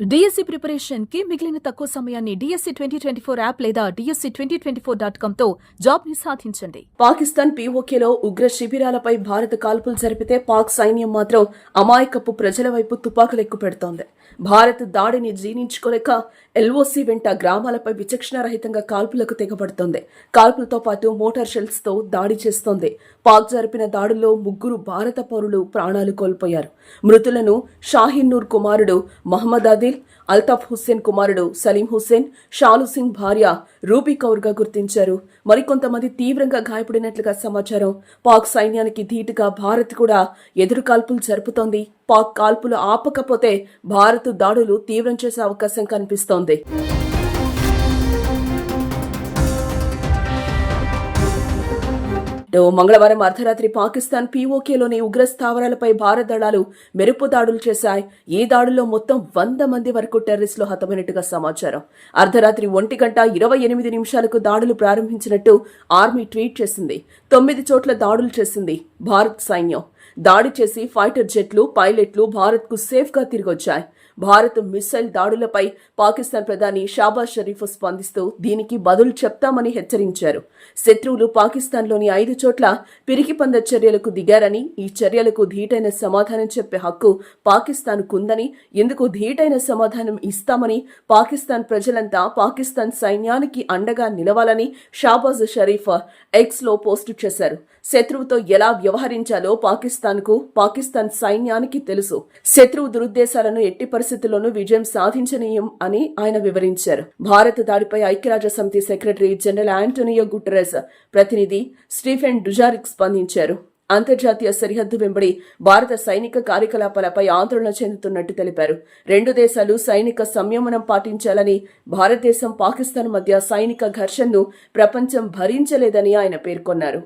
DSC ప్రిపరేషన్కి మిగిలిన తక్కువ సమయాన్ని DSC twenty twenty four app లేదా DSC twenty twenty four dot కామ్తో జాబ్ని సాధించండి. పాకిస్తాన్ పీఓకేలో ఉగ్ర శిబిరాలపై భారత కాల్పులు జరిపితే పాక్ సైన్యం మాత్రం అమాయకపు ప్రజల వైపు తుపాకులు ఎక్కువ పెడుతోంది. భారత్ దాడిని జీర్ణించుకోలేక ఎల్ఓసి వెంట గ్రామాలపై విచక్షణారహితంగా కాల్పులకు తెగబడుతోంది. కాల్పులతో పాటు మోటార్ షెల్స్తో దాడి చేస్తోంది. పాక్ జరిపిన దాడుల్లో ముగ్గురు భారత పౌరులు ప్రాణాలు కోల్పోయారు. మృతులను షాహిన్నూర్ కుమారుడు మహమ్మద్ అదిల్ అల్తాఫ్ హుస్సేన్ కుమారుడు సలీం హుస్సేన్ షాలు సింగ్ భార్య రూబీ కౌర్గా గుర్తించారు. మరికొంతమంది తీవ్రంగా గాయపడినట్లుగా సమాచారం. పాక్ సైన్యానికి ధీటుగా భారత్ కూడా ఎదురు కాల్పులు జరుపుతోంది. పాక్ కాల్పులు ఆపకపోతే భారత్ దాడులు తీవ్రం చేసే అవకాశం కనిపిస్తోంది. మంగళవారం అర్ధరాత్రి పాకిస్తాన్ పీఓకేలోని ఉగ్ర స్థావరాలపై భారత దళాలు మెరుపు దాడులు చేశాయి. ఈ దాడుల్లో మొత్తం వంద మంది వరకు టెర్రరిస్టులు హతమైనట్టుగా సమాచారం. అర్ధరాత్రి ఒంటి గంట ఇరవై ఎనిమిది నిమిషాలకు దాడులు ప్రారంభించినట్టు ఆర్మీ ట్వీట్ చేసింది. తొమ్మిది చోట్ల దాడులు చేసింది భారత్ సైన్యం. దాడి చేసి ఫైటర్ జెట్లు పైలట్లు భారత్కు సేఫ్గా తిరిగొచ్చాయి. భారత్ మిస్సైల్ దాడులపై పాకిస్తాన్ ప్రధాని షాబాజ్ షరీఫ్ స్పందిస్తూ దీనికి బదులు చెప్తామని హెచ్చరించారు. శత్రువులు పాకిస్తాన్లోని ఐదు చోట్ల పిరికిపంద చర్యలకు దిగారని ఈ చర్యలకు ధీటైన సమాధానం చెప్పే హక్కు పాకిస్తాన్కుందని ఇందుకు ధీటైన సమాధానం ఇస్తామని పాకిస్తాన్ ప్రజలంతా పాకిస్తాన్ సైన్యానికి అండగా నిలవాలని షాబాజ్ షరీఫ్ ఎక్స్లో పోస్టు చేశారు. శత్రువుతో ఎలా వ్యవహరించాలో పాకిస్తాన్కు పాకిస్తాన్ సైన్యానికి తెలుసు. శత్రువు దురుద్దేశాలను ఎట్టి పరిస్థితుల్లోనూ విజయం సాధించనీయం అని ఆయన వివరించారు. భారత దాడిపై ఐక్యరాజ్య సమితి సెక్రటరీ జనరల్ ఆంటోనియో గుటరెస్ ప్రతినిధి స్టీఫెన్ డుజారిక్ స్పందించారు. అంతర్జాతీయ సరిహద్దు వెంబడి భారత సైనిక కార్యకలాపాలపై ఆందోళన చెందుతున్నట్టు తెలిపారు. రెండు దేశాలు సైనిక సంయమనం పాటించాలని భారతదేశం పాకిస్తాన్ మధ్య సైనిక ఘర్షణను ప్రపంచం భరించలేదని ఆయన పేర్కొన్నారు.